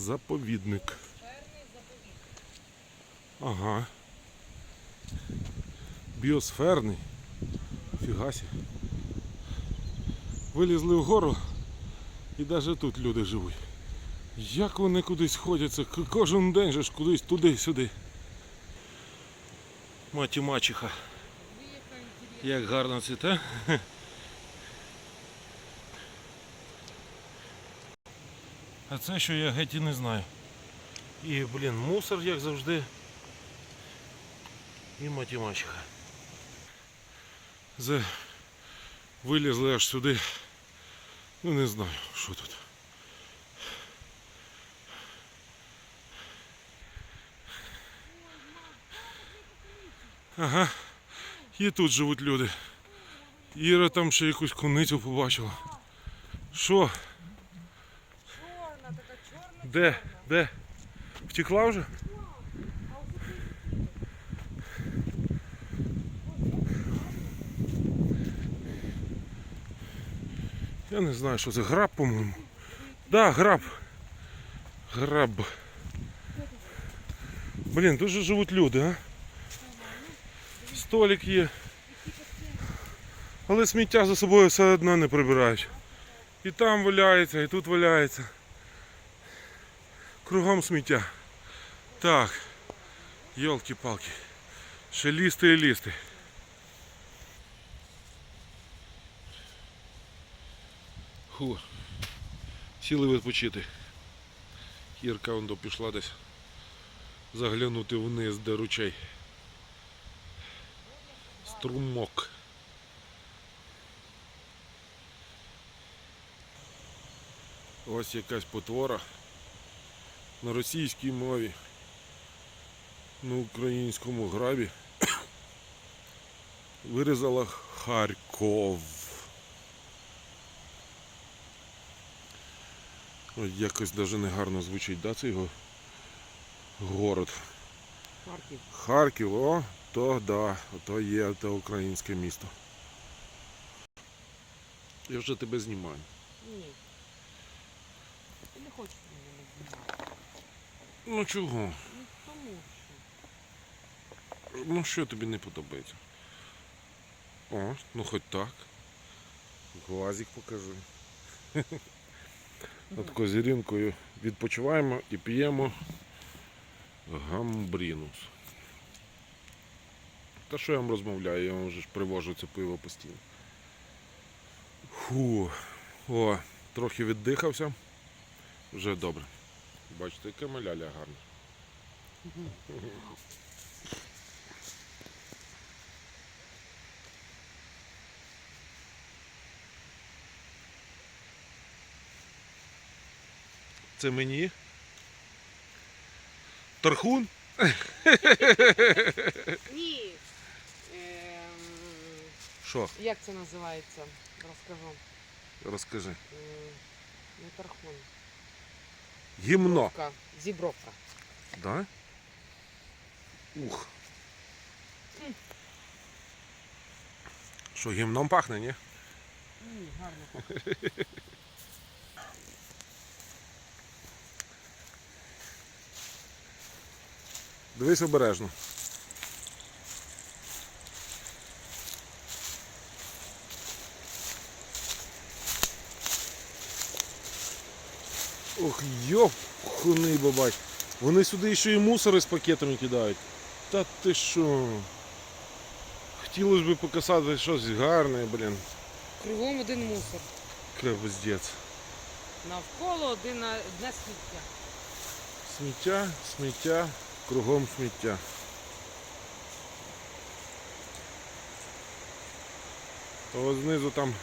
Заповідник. Ага. Біосферний. Фігасі. Вилізли вгору і навіть тут люди живуть. Як вони кудись ходять? Це к- кожен день же ж кудись туди-сюди. Маті мачеха. Як гарно цвіте. А це що я геть і не знаю. І, блін, мусор, як завжди. І маті мачеха. Зе... Вилізли аж сюди. Ну не знаю, що тут. Ага. І тут живуть люди. Іра там ще якусь куницю побачила. Що? Де? Де? Втекла вже? Я не знаю, що це граб, по-моєму. Да, граб. Граб. Блін, тут же живуть люди, а? Столик є. Але сміття за собою все одно не прибирають. І там валяється, і тут валяється. Кругом сміття. Так. Йолки-палки. Ще лізти і лізти. Ху. Сіли відпочити. Ірка вон до пішла десь заглянути вниз, де ручей. Струмок. Ось якась потвора на російській мові, на українському грабі вирізала Харков. Ой, якось навіть не гарно звучить, да, цей його город. Харків. Харків, о, то да, то є те українське місто. Я вже тебе знімаю. Ні. Ти не хочеш. Ну чого? Ну тому що. Ну що тобі не подобається? О, ну хоч так. Глазик покажи. От козірінкою відпочиваємо і п'ємо гамбрінус. Та що я вам розмовляю, я вам вже ж привожу це пиво постійно. Фу. О, трохи віддихався. Вже добре. Бачите, яке маляля гарне. Це мені. Тархун? Ні. Ем, Що? як це називається? Розкажу. Розкажи. Ем, Не тархун. Гімно. Ка- Зібровка. Да? Ух. Що, гімном пахне, ні? Ні, гарно. Дивись обережно. Ох, йопхуний бабай. Вони сюди ще і мусори з пакетами кидають. Та ти що? Хотілося б показати щось гарне, блін. Кругом один мусор. Капздець. Навколо один одне сміття. Сміття, сміття, кругом сміття. А от знизу там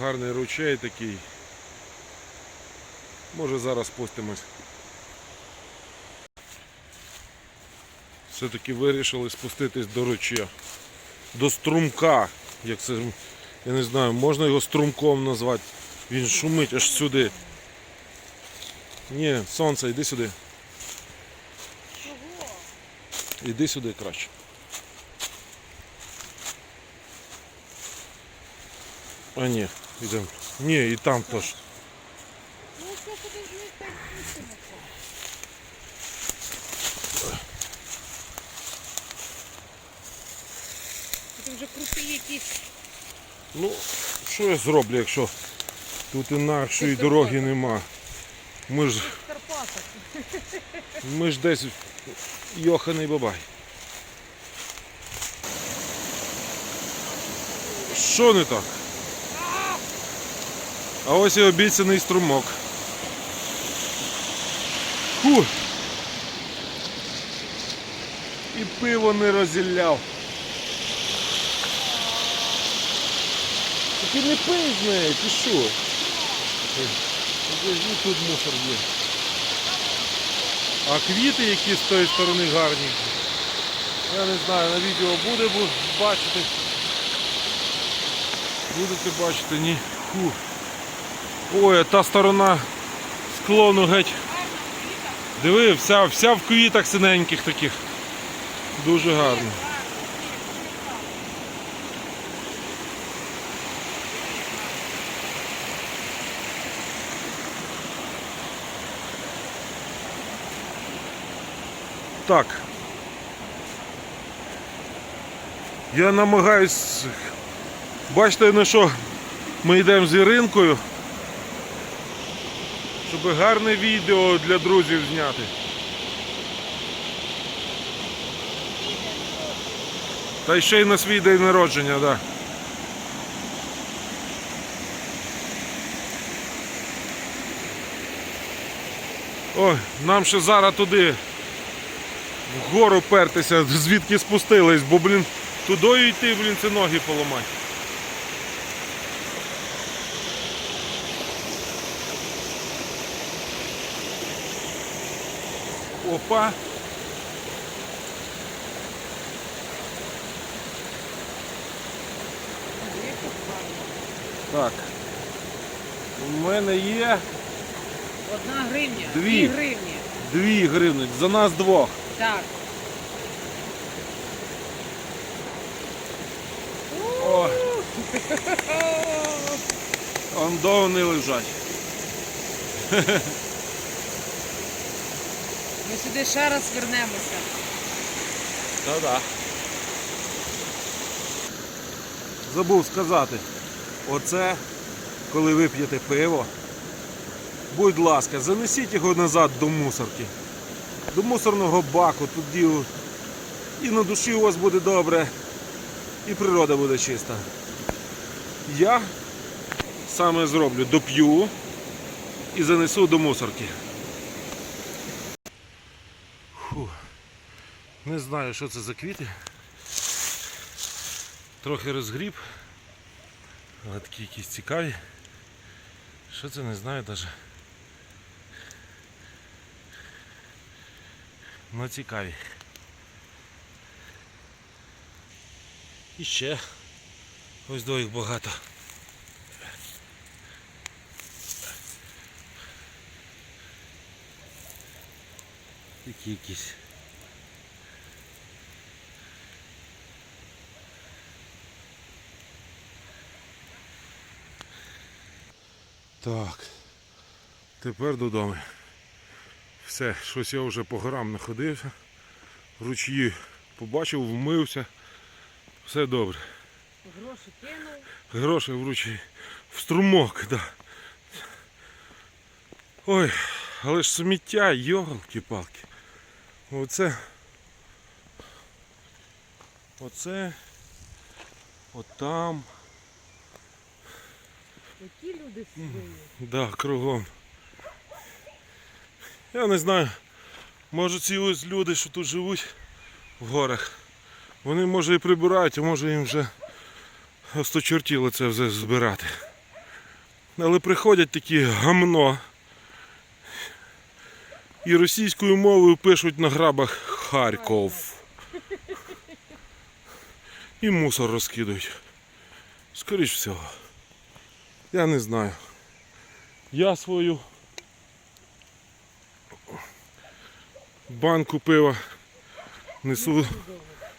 гарний ручей такий. Може зараз спустимось. Все-таки вирішили спуститись до ручя. До струмка. Як це, я не знаю, можна його струмком назвати. Він шумить аж сюди. Ні, сонце, йди сюди. Чого? Іди сюди краще. А ні, йдемо. Ні, і там теж. Ну, що куди ж ми так пустимо? Вже крути якісь. Ну, що я зроблю, якщо тут інакшої Ти дороги нема. Ми ж, В Карпатах. ми ж десь йоханий бабай. Що не так? А ось і обіцяний струмок. Фу. І пиво не розілляв. Ти не пий з нею, ти тут мусор є. А квіти, які з тої сторони гарні. Я не знаю, на відео буде бу- бачити. Будете бачити, ні. Фу. Ой, та сторона склону геть. Диви, вся, вся в квітах синеньких таких. Дуже гарно. Так. Я намагаюсь. Бачите, на що ми йдемо з Іринкою. Щоб гарне відео для друзів зняти. Та ще й на свій день народження, так. Да. Ой, нам ще зараз туди вгору пертися, звідки спустились, бо, блін, тудою йти, блін, це ноги поламати. Опа. Так. У мене є Одна гривня. Дві. гривні. дві гривні, за нас двох. Так. О. Он до вони лежать. Ми сюди ще раз вернемося. Та-да. Забув сказати. Оце, коли ви п'єте пиво, будь ласка, занесіть його назад до мусорки. До мусорного баку, тоді і на душі у вас буде добре, і природа буде чиста. Я саме зроблю, доп'ю і занесу до мусорки. Фу. Не знаю, що це за квіти. Трохи розгріб. Але якісь цікаві. Що це не знаю навіть. Ну цікаві. І ще ось до їх багато. Такі якісь. Так. Тепер додому. Все, щось я вже по горам находився. Ручї побачив, вмився. Все добре. Гроші кинув. Гроші в ручі. В струмок, да. Ой, але ж сміття, йолки-палки. Оце. Оце. Отам. Які люди свої. Да, кругом. Я не знаю. Може ці ось люди, що тут живуть в горах, вони може і прибирають, а може їм вже осточертіло це все збирати. Але приходять такі гамно. І російською мовою пишуть на грабах Харков. І мусор розкидують. Скоріш всього. Я не знаю. Я свою банку пива несу,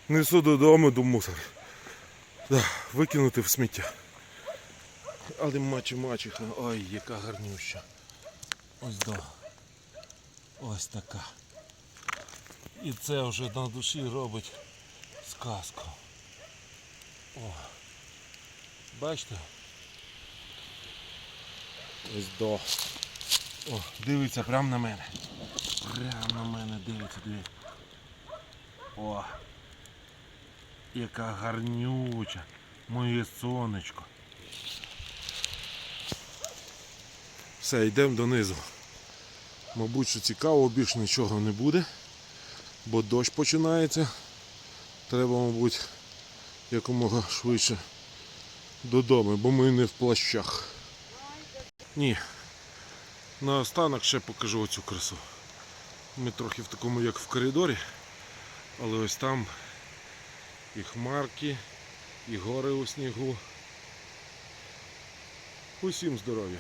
несу додому до мусора. Да, викинути в сміття. Але мачі мачіха, ой, яка гарнюща. Ось до. Ось така. І це вже на душі робить сказку. О. Бачите? Ось до. О, дивиться прямо на мене. Прямо на мене дивиться, дивиться. О. Яка гарнюча. Моє сонечко. Все, йдемо донизу. Мабуть, що цікаво, більше нічого не буде, бо дощ починається. Треба, мабуть, якомога швидше додому, бо ми не в плащах. Ні. Наостанок ще покажу оцю красу. Ми трохи в такому, як в коридорі, але ось там і хмарки, і гори у снігу. Усім здоров'я!